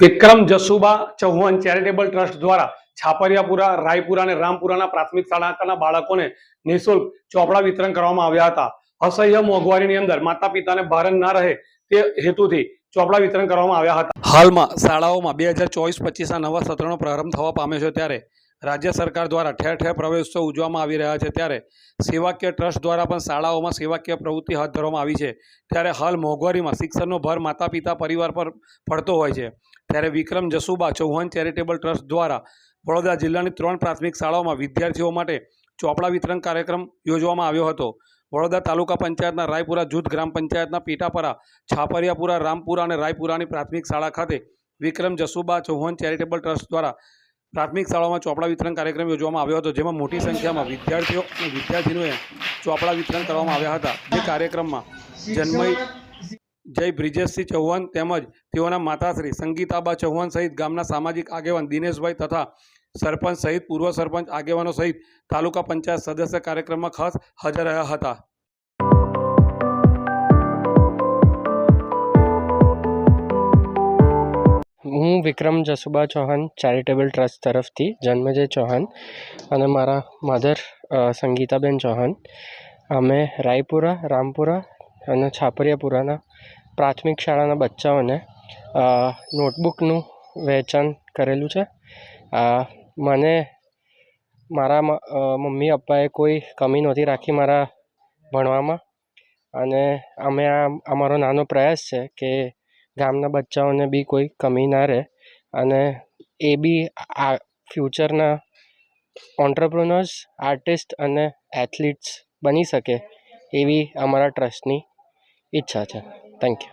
વિક્રમ Jasuba Chauhan charitable trust દ્વારા છાપરિયાપુરા, રાયપુરા અને રામપુરાના પ્રાથમિક શાળાના બાળકોને નિઃશુલ્ક ચોપડા વિતરણ કરવામાં આવ્યા હતા. અસહ્ય મોંઘવારીની અંદર માતા પિતાને ભારણ ના રહે તે હેતુથી ચોપડા વિતરણ કરવામાં આવ્યા હતા. હાલમાં શાળાઓમાં બે હજાર ચોવીસ પચીસના નવા સત્રનો પ્રારંભ થવા પામ્યો છે ત્યારે રાજ્ય સરકાર દ્વારા ઠેર ઠેર પ્રવેશોત્સવ ઉજવવામાં આવી રહ્યા છે. ત્યારે સેવાકીય ટ્રસ્ટ દ્વારા પણ શાળાઓમાં સેવાકીય પ્રવૃત્તિ હાથ ધરવામાં આવી છે. ત્યારે હાલ મોંઘવારીમાં શિક્ષણનો ભાર માતા પિતા પરિવાર પર પડતો હોય છે. ત્યારે વિક્રમ જસુબા ચૌહાણ ચેરિટેબલ ટ્રસ્ટ દ્વારા વડોદરા જિલ્લાની ત્રણ પ્રાથમિક શાળાઓમાં વિદ્યાર્થીઓ માટે ચોપડા વિતરણ કાર્યક્રમ યોજવામાં આવ્યો હતો. વડોદરા તાલુકા પંચાયતના રાયપુરા જૂથ, ગ્રામ પંચાયતના પીઠાપરા છાપરિયાપુરા, રામપુરા અને રાયપુરાની પ્રાથમિક શાળા ખાતે વિક્રમ જસુબા ચૌહાણ ચેરિટેબલ ટ્રસ્ટ દ્વારા પ્રાથમિક શાળાઓમાં ચોપડા વિતરણ કાર્યક્રમ યોજવામાં આવ્યો હતો, જેમાં મોટી સંખ્યામાં વિદ્યાર્થીઓ અને વિદ્યાર્થીનીઓએ ચોપડા વિતરણ કરવામાં આવ્યા હતા. જે કાર્યક્રમમાં જન્મય જય બ્રિજેશસિંહ ચૌહાણ તેમજ તેઓના માતાશ્રી સંગીતાબા ચૌહાણ સહિત ગામના સામાજિક આગેવાન દિનેશભાઈ તથા સરપંચ સહિત પૂર્વ સરપંચ આગેવાનો સહિત તાલુકા પંચાયત સદસ્ય કાર્યક્રમમાં ખાસ હાજર રહ્યા હતા. હું વિક્રમ જસુબા ચૌહાણ ચેરિટેબલ ટ્રસ્ટ તરફથી જન્મજય ચૌહાણ અને મારા મધર સંગીતાબેન ચૌહાણ. અમે રાયપુરા, રામપુરા અને છાપરિયાપુરાના પ્રાથમિક શાળાના બચ્ચાઓને નોટબુકનું વહેંચાણ કરેલું છે. મને મારા મમ્મી પપ્પાએ કોઈ કમી નહોતી રાખી મારા ભણવામાં અને અમે આ અમારો નાનો પ્રયાસ છે કે ગામના બચ્ચાઓને બી કોઈ કમી ના રહે અને એ બી આ ફ્યુચરના ઓન્ટરપ્રોનર્સ આર્ટિસ્ટ અને એથ્લીટ્સ બની શકે એવી અમારા ટ્રસ્ટની ઈચ્છા છે. Thank you